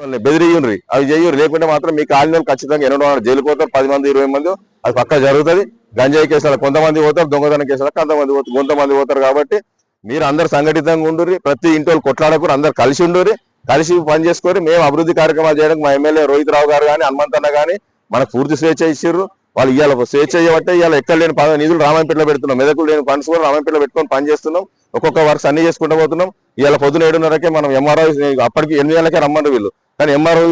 వాళ్ళని బెదిరియుండ్రి అవి చేయురు లేకుంటే మాత్రం మీ కాలనీ ఖచ్చితంగా ఎన్నో జైలు పోతారు. పది మంది ఇరవై మంది. అది పక్క జరుగుతుంది. గంజాయి కేసులకు కొంతమంది పోతారు. దొంగతనం కేసులకు కొంతమంది పోతారు. కొంతమంది పోతారు కాబట్టి మీరు అందరు సంఘటితంగా ఉండుర్రి. ప్రతి ఇంటి వాళ్ళు కొట్లాడకూరు అందరు కలిసి ఉండుర్రి. కలిసి పని చేసుకొని మేము అభివృద్ధి కార్యక్రమాలు చేయడానికి మా ఎమ్మెల్యే రోహిత్ రావు గారు కానీ హనుమంతన్న కానీ మనకు పూర్తి స్వేచ్ఛ ఇచ్చిర్రు. వాళ్ళు ఇవాళ స్వేచ్ఛ ఇవ్వబట్టే ఇవాళ ఎక్కడ లేని నిధులు రామాయంపేటలో పెడుతున్నాం. మెదకులు లేని ఫండ్స్ కూడా రామాయంపేటలో పెట్టుకొని పని చేస్తున్నాం. ఒక్కొక్క వర్క్స్ అన్ని చేసుకుంటూ పోతున్నాం. ఇవాళ పొద్దున ఏడున్నరకే మనం ఎంఆర్ఐ అప్పటికి ఎనిమిది వేలకే రమ్మని వీళ్ళు. కానీ ఎంఆర్ఓ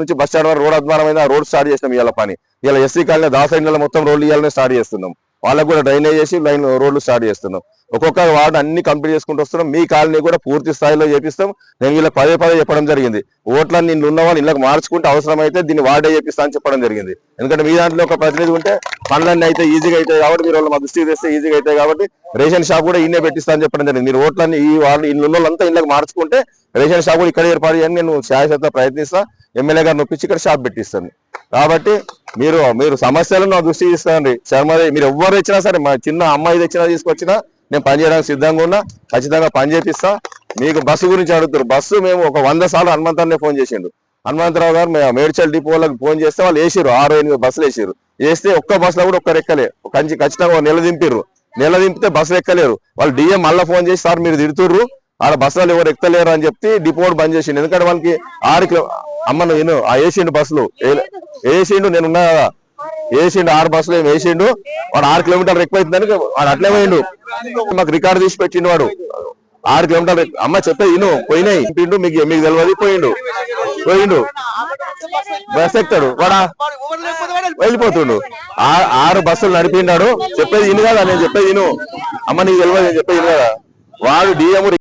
నుంచి బస్ స్టాండ్ వరకు రోడ్ అద్మానమైన రోడ్ స్టార్ట్ చేసినాం ఇవాళ పని. ఇలా ఎస్సీ కాలనీ దాసైన్ల మొత్తం రోడ్లు ఇవ్వాలనే స్టార్ట్ చేస్తున్నాం. వాళ్ళకు కూడా డ్రైనేజ్ చేసి లైన్ రోడ్లు స్టార్ట్ చేస్తున్నాం. ఒక్కొక్క వార్డు అన్ని కంప్లీట్ చేసుకుంటూ వస్తున్నాం. మీ కాలనీ కూడా పూర్తి స్థాయిలో చేపిస్తాం. నేను వీళ్ళకి పదే పదే చెప్పడం జరిగింది. ఓట్లను నిన్ను ఉన్న వాళ్ళు ఇళ్ళకి మార్చుకుంటే అవసరమైతే దీన్ని వార్డే చేపిస్తా అని చెప్పడం జరిగింది. ఎందుకంటే మీ దాంట్లో ఒక ప్రతినిధి ఉంటే పనులన్నీ అయితే ఈజీగా అవుతాయి కాబట్టి మీరు వాళ్ళు మా దృష్టికి తెస్తే ఈజీగా అవుతాయి కాబట్టి రేషన్ షాప్ కూడా ఈయనే పెట్టిస్తా అని చెప్పడం జరిగింది. మీరు ఓట్లన్నీ ఈ వాళ్ళు ఇల్లు వాళ్ళంతా ఇళ్ళకి మార్చుకుంటే రేషన్ షాప్ కూడా ఇక్కడ ఏర్పాటు చేయని నేను శాశ్వత ప్రయత్నిస్తా. ఎమ్మెల్యే గారిని ఒప్పించి ఇక్కడ షాప్ పెట్టిస్తాను. కాబట్టి మీరు మీరు సమస్యలను నా దృష్టికి ఇస్తానండి శర్మది మీరు ఎవరు ఇచ్చినా సరే మా చిన్న అమ్మాయి తెచ్చినా తీసుకొచ్చినా నేను పని చేయడానికి సిద్ధంగా ఉన్నా ఖచ్చితంగా పని చేపిస్తా. మీకు బస్సు గురించి అడుగుతారు బస్సు మేము ఒక వంద సార్లు హనుమంతాన్ని ఫోన్ చేసిండు. హనుమంతరావు గారు మేడ్చల్ డిపో వాళ్ళకి ఫోన్ చేస్తే వాళ్ళు వేసారు ఆరు ఎనిమిది బస్సులు వేసారు వేస్తే ఒక్క బస్సులో కూడా ఒక్కరు రెక్కలే కంచి ఖచ్చితంగా ఒక నెల దింపిర్రు నెల దింపితే బస్సులు ఎక్కలేరు. వాళ్ళు డిఎం మళ్ళీ ఫోన్ చేసి సార్ మీరు తిడుతుర్రు. ఆడ బస్సులు ఎవరు ఎక్కలేరు అని చెప్పి డిపో బంద్ చేసిండు. ఎందుకంటే వాళ్ళకి ఆరు కిలో అమ్మ నువ్వు ఆ వేసిండు బస్సులు. వేసిండు నేను కదా. వేసిండు ఆరు బస్సులు ఏమి వేసిండు? వాడు ఆరు కిలోమీటర్లు ఎక్కువ అవుతుందని వాడు అట్లే పోయిండు. మాకు రికార్డు తీసి పెట్టిండు వాడు. ఆరు కిలోమీటర్లు అమ్మ చెప్పే ఇను పోయినాయి. తిండు మీకు మీకు తెలియదు పోయిండు. పోయిండు. బస్ ఎక్కుతాడు. వాడా? వెళ్ళిపోతుండు. ఆ- ఆరు బస్సులు నడిపిండాడు. చెప్పేది ఇను కదా నేను చెప్పేది ఇను అమ్మ నీకు తెలియదు నేను చెప్పేది ఇను కదా. వాడు డిఎం